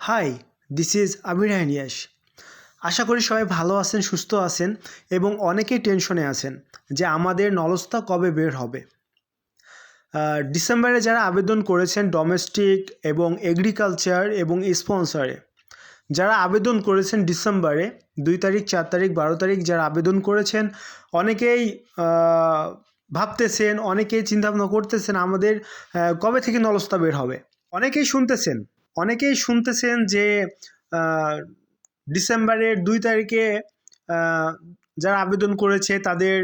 High this is Amir হানিয়াস আশা করি সবাই ভালো আছেন, সুস্থ আছেন এবং অনেকেই টেনশনে আছেন যে আমাদের নলস্তা কবে বের হবে। ডিসেম্বরে যারা আবেদন করেছেন ডোমেস্টিক এবং এগ্রিকালচার এবং স্পন্সরে যারা আবেদন করেছেন ডিসেম্বরে দুই তারিখ, চার তারিখ, বারো তারিখ যারা আবেদন করেছেন, অনেকেই ভাবতেছেন, অনেকেই চিন্তাভাবনা করতেছেন আমাদের কবে থেকে নলস্তা বের হবে। অনেকেই শুনতেছেন অনেকেই শুনতেছেন যে ডিসেম্বরের দুই তারিখে যারা আবেদন করেছে তাদের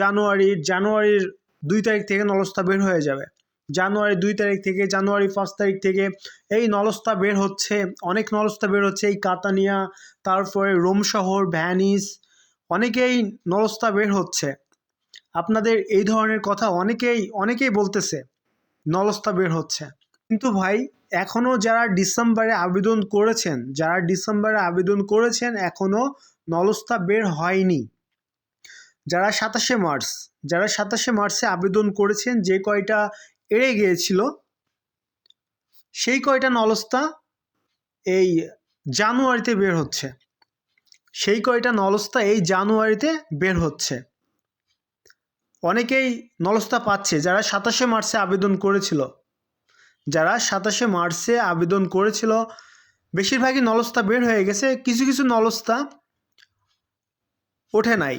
জানুয়ারির জানুয়ারির দুই তারিখ থেকে নলস্তা বের হয়ে যাবে। জানুয়ারি দুই তারিখ থেকে জানুয়ারি পাঁচ তারিখ থেকে এই নলস্থা বের হচ্ছে, অনেক নলস্তা বের হচ্ছে এই কাতানিয়া, তারপরে রোম শহর, ভ্যানিস, অনেকেই নলস্থা বের হচ্ছে। আপনাদের এই ধরনের কথা অনেকেই অনেকেই বলতেছে, নলস্তা বের হচ্ছে। কিন্তু ভাই এখনও যারা ডিসেম্বরে আবেদন করেছেন, যারা ডিসেম্বরে আবেদন করেছেন এখনও নলস্তা বের হয়নি। যারা সাতাশে মার্চ, যারা সাতাশে মার্চে আবেদন করেছেন, যে কয়টা এড়ে গিয়েছিল, সেই কয়টা নলস্তা এই জানুয়ারিতে বের হচ্ছে। সেই কয়টা নলস্তা এই জানুয়ারিতে বের হচ্ছে। অনেকেই নলস্তা পাচ্ছে, যারা সাতাশে মার্চে আবেদন করেছিল। যারা সাতাশে মার্চে আবেদন করেছিল, বেশিরভাগই নলস্তা বের হয়ে গেছে। কিছু কিছু নলস্তা ওঠে নাই।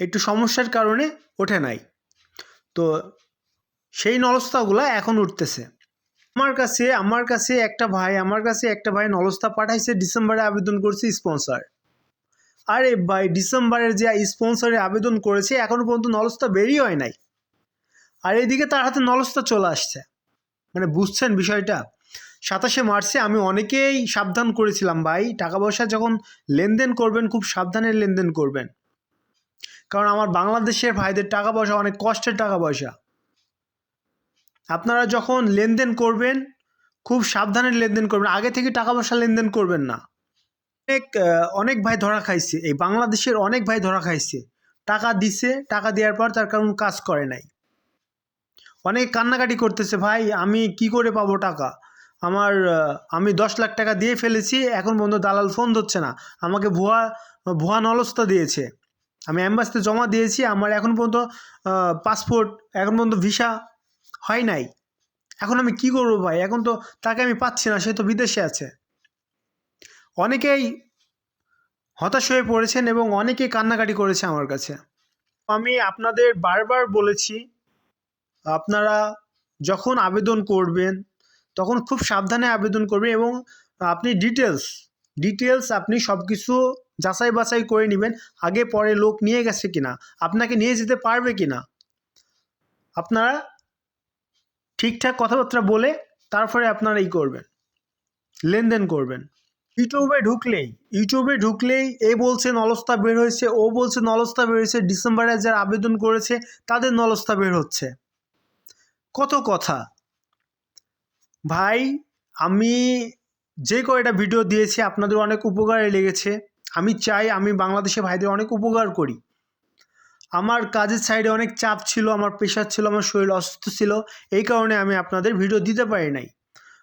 একটু সমস্যার কারণে ওঠে নাই। তো সেই নলস্তাগুলো এখন উঠতেছে। আমার কাছে আমার কাছে একটা ভাই, আমার কাছে একটা ভাই নলস্তা পাঠাইছে, ডিসেম্বরে আবেদন করছে স্পন্সর। আরে ভাই, ডিসেম্বরের যে স্পন্সরে আবেদন করেছে, এখনও পর্যন্ত নলস্তা বেরিয়ে হয় নাই। আর এদিকে তার হাতে নলস্তা চলে আসছে। মানে বুঝছেন বিষয়টা? সাতাশে মার্চে আমি অনেকেই সাবধান করেছিলাম, ভাই। টাকা পয়সা যখন লেনদেন করবেন, খুব সাবধানে লেনদেন করবেন। কারণ আমার বাংলাদেশের ভাইদের টাকা পয়সা অনেক কষ্টের টাকা পয়সা আপনারা যখন লেনদেন করবেন, খুব সাবধানে লেনদেন করবেন। আগে থেকে টাকা পয়সা লেনদেন করবেন না। অনেক অনেক ভাই ধরা খাইছে। এই বাংলাদেশের অনেক ভাই ধরা খাইছে। টাকা দিছে, টাকা দেওয়ার পর তার কারণ কাজ করে নাই। অনেক কান্নাকাটি করতেছে, ভাই, আমি কি করে পাবো টাকা? আমার আমি দশ লাখ টাকা দিয়ে ফেলেছি, এখন পর্যন্ত দালাল ফোন ধরছে না। আমাকে ভুয়া ভুয়া নলস্তা দিয়েছে। আমি অ্যাম্বাসিতে জমা দিয়েছি, আমার এখন পর্যন্ত পাসপোর্ট, এখন পর্যন্ত ভিসা হয় নাই। এখন আমি কি করব ভাই? এখন তো তাকে আমি পাচ্ছি না, সে তো বিদেশে আছে। অনেকেই হতাশ হয়ে পড়েছেন এবং অনেকেই কান্নাকাটি করেছে আমার কাছে। আমি আপনাদের বারবার বলেছি আপনারা যখন আবেদন করবেন, তখন খুব সাবধানে আবেদন করবেন এবং আপনি ডিটেলস ডিটেলস আপনি সব কিছু যাচাই বাছাই করে নেবেন, আগে পরে লোক নিয়ে গেছে কিনা, আপনাকে নিয়ে যেতে পারবে কিনা। আপনারা ঠিকঠাক কথাবার্তা বলে তারপরে আপনারা এই করবেন, লেনদেন করবেন। ইউটিউবে ঢুকলেই ইউটিউবে ঢুকলেই এ বলছে নলস্তা বের হয়েছে, ও বলছে নলস্তা বের হয়েছে ডিসেম্বরে যারা আবেদন করেছে, তাদের নলস্তা বের হচ্ছে। কত কথা। ভাই, আমি যে কয়টা ভিডিও দিয়েছি, আপনাদের অনেক উপকারে লেগেছে। আমি চাই আমি বাংলাদেশে ভাইদের অনেক উপকার করি। আমার কাজের সাইডে অনেক চাপ ছিল, আমার প্রেশার ছিল, আমার শরীর অসুস্থ ছিল, এই কারণে আমি আপনাদের ভিডিও দিতে পারি নাই।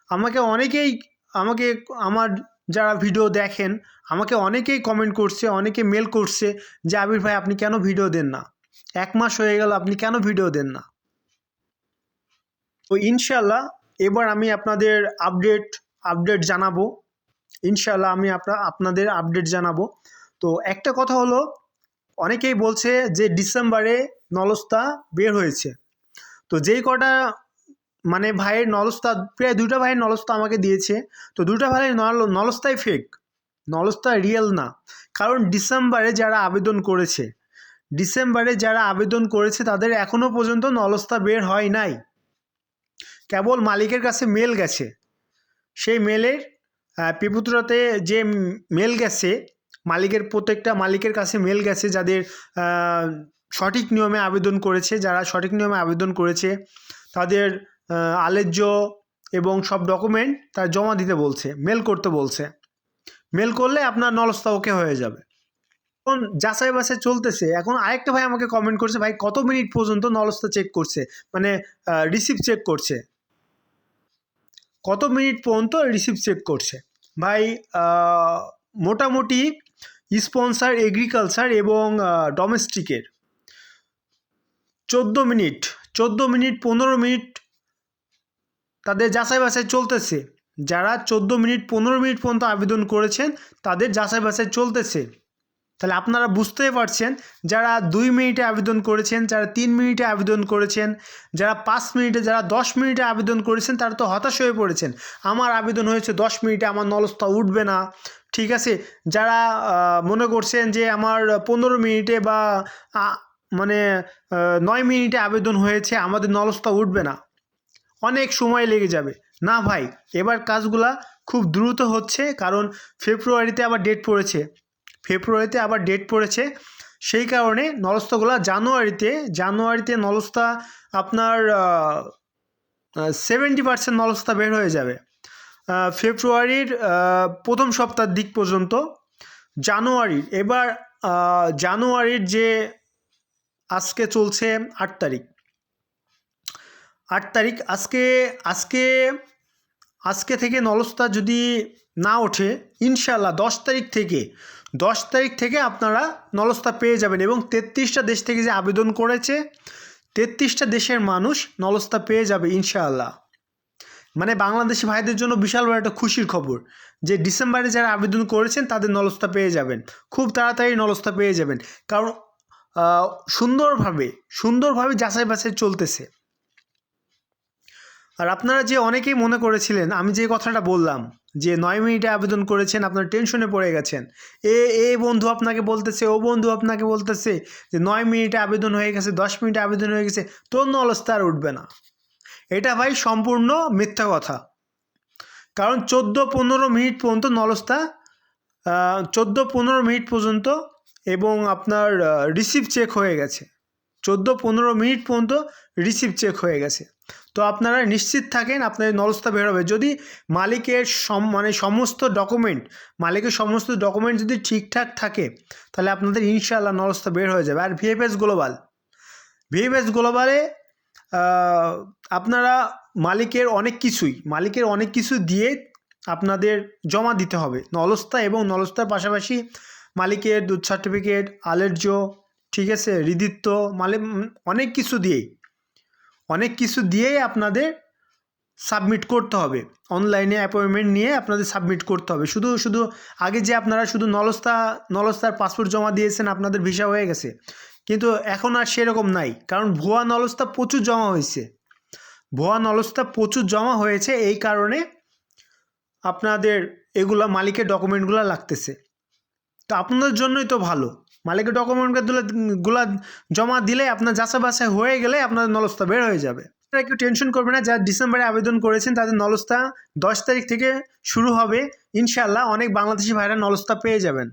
আমাকে অনেকেই, আমাকে আমার যারা ভিডিও দেখেন, আমাকে অনেকেই কমেন্ট করছে, অনেকে মেল করছে যে, আবির ভাই, আপনি কেন ভিডিও দেন না? এক মাস হয়ে গেল, আপনি কেন ভিডিও দেন না? তো ইনশাল্লাহ এবার আমি আপনাদের আপডেট আপডেট জানাব। ইনশাল্লাহ আমি আপনা, আপনাদের আপডেট জানাব। তো একটা কথা হলো, অনেকেই বলছে যে ডিসেম্বরে নলস্তা বের হয়েছে। তো যেই কটা মানে ভাইয়ের নলস্তা, প্রায় দুটা ভাইয়ের নলস্তা আমাকে দিয়েছে। তো দুটা ভাইয়ের নল, নলস্তাই ফেক নলস্তা রিয়েল না। কারণ ডিসেম্বরে যারা আবেদন করেছে, ডিসেম্বরে যারা আবেদন করেছে তাদের এখনও পর্যন্ত নলস্তা বের হয় নাই। কেবল মালিকের কাছে মেল গেছে। সেই মেলের পিপুত্রাতে যে মেল গেছে, মালিকের প্রত্যেকটা মালিকের কাছে মেল গেছে যাদের সঠিক নিয়মে আবেদন করেছে, যারা সঠিক নিয়মে আবেদন করেছে, তাদের আলেজ্য এবং সব ডকুমেন্ট তার জমা দিতে বলছে মেল করতে বলছে। মেল করলে আপনার নলস্তা ওকে হয়ে যাবে। এখন যাচাই বাছাই চলতেছে। এখন আরেকটা ভাই আমাকে কমেন্ট করছে, ভাই, কত মিনিট পর্যন্ত নলস্তা চেক করছে? মানে রিসিভ চেক করছে। কত মিনিট পর্যন্ত রিসিভ চেক করছে? ভাই মোটামুটি স্পন্সার এগ্রিকালচার এবং ডোমেস্টিকের চোদ্দ মিনিট চোদ্দ মিনিট, পনেরো মিনিট তাদের যাচাই বাছাই চলতেছে। যারা চোদ্দ মিনিট, পনেরো মিনিট পর্যন্ত আবেদন করেছেন, তাদের যাচাই বাছাই চলতেছে। তাহলে আপনারা বুঝতেই পারছেন, যারা দুই মিনিটে আবেদন করেছেন, যারা তিন মিনিটে আবেদন করেছেন, যারা পাঁচ মিনিটে, যারা দশ মিনিটে আবেদন করেছেন, তারা তো হতাশ হয়ে পড়েছেন। আমার আবেদন হয়েছে দশ মিনিটে, আমার নলস্তা উঠবে না। ঠিক আছে? যারা মনে করছেন যে আমার পনেরো মিনিটে বা মানে নয় মিনিটে আবেদন হয়েছে, আমাদের নলস্তা উঠবে না। অনেক সময় লেগে যাবে। না ভাই, এবার কাজগুলা খুব দ্রুত হচ্ছে, কারণ ফেব্রুয়ারিতে আবার ডেট পড়েছে। ফেব্রুয়ারিতে আবার ডেট পড়েছে। সেই কারণে নলস্তাগুলা জানুয়ারিতে জানুয়ারিতে নলস্তা আপনার সেভেন্টি পার্সেন্ট নলস্তা বের হয়ে যাবে। ফেব্রুয়ারির প্রথম সপ্তাহের দিক পর্যন্ত জানুয়ারির এবার জানুয়ারির যে আজকে চলছে আট তারিখ। আট তারিখ, আজকে আজকে আজকে থেকে নলস্তা যদি না ওঠে ইনশাল্লাহ দশ তারিখ থেকে, দশ তারিখ থেকে আপনারা নলস্তা পেয়ে যাবেন এবং তেত্রিশটা দেশ থেকে যে আবেদন করেছে, তেত্রিশটা দেশের মানুষ নলস্তা পেয়ে যাবে ইনশাআল্লাহ। মানে বাংলাদেশি ভাইদের জন্য বিশাল বড় একটা খুশির খবর যে ডিসেম্বরে যারা আবেদন করেছেন তাদের নলস্তা পেয়ে যাবেন, খুব তাড়াতাড়ি নলস্তা পেয়ে যাবেন। কারণ সুন্দরভাবে সুন্দরভাবে যাচাই বাছাই চলতেছে। আর আপনারা যে অনেকেই মনে করেছিলেন, আমি যে কথাটা বললাম, যে নয় মিনিটে আবেদন করেছেন, আপনার টেনশনে পড়ে গেছেন। এ এ বন্ধু আপনাকে বলতেছে, ও বন্ধু আপনাকে বলতেছে যে নয় মিনিটে আবেদন হয়ে গেছে, দশ মিনিটে আবেদন হয়ে গেছে, তোর নলস্তা আর উঠবে না। এটা ভাই সম্পূর্ণ মিথ্যা কথা। কারণ চোদ্দ পনেরো মিনিট পর্যন্ত নলস্তা চোদ্দ পনেরো মিনিট পর্যন্ত এবং আপনার রিসিভ চেক হয়ে গেছে। চোদ্দ পনেরো মিনিট পর্যন্ত রিসিভ চেক হয়ে গেছে। তো আপনারা নিশ্চিত থাকেন আপনাদের নলস্তা বের হবে। যদি মালিকের সম মানে সমস্ত ডকুমেন্ট মালিকের সমস্ত ডকুমেন্ট যদি ঠিকঠাক থাকে, তাহলে আপনাদের ইনশাআল্লাহ নলস্তা বের হয়ে যাবে। আর ভিএফএস গ্লোবাল ভিএফএস গ্লোবালে আপনারা মালিকের অনেক কিছুই, মালিকের অনেক কিছু দিয়ে আপনাদের জমা দিতে হবে। নলস্তা এবং নলস্তার পাশাপাশি মালিকের দুধ সার্টিফিকেট আলের্য, ঠিক আছে, হৃদিত্ব মালিক অনেক কিছু দিয়েই। অনেক কিছু দিয়েই আপনাদের সাবমিট করতে হবে। অনলাইনে অ্যাপয়েন্টমেন্ট নিয়ে আপনাদের সাবমিট করতে হবে। শুধু শুধু আগে যে আপনারা শুধু নলস্তা, নলস্তার পাসপোর্ট জমা দিয়েছেন, আপনাদের ভিসা হয়ে গেছে। কিন্তু এখন আর সেরকম নাই। কারণ ভুয়া নলস্তা প্রচুর জমা হয়েছে। ভুয়া নলস্তা প্রচুর জমা হয়েছে, এই কারণে আপনাদের এগুলা মালিকের ডকুমেন্টগুলো লাগতেছে। তো আপনাদের জন্যই তো ভালো। মালিকের ডকুমেন্টগুলো গুলা জমা দিলে আপনার যাচা বাছাই হয়ে গেলে আপনার নলস্তা বের হয়ে যাবে। একটু টেনশন করবে না, যারা ডিসেম্বরে আবেদন করেছেন তাদের নলস্তা দশ তারিখ থেকে শুরু হবে। ইনশাল্লাহ অনেক বাংলাদেশি ভাইরা নলস্তা পেয়ে যাবেন।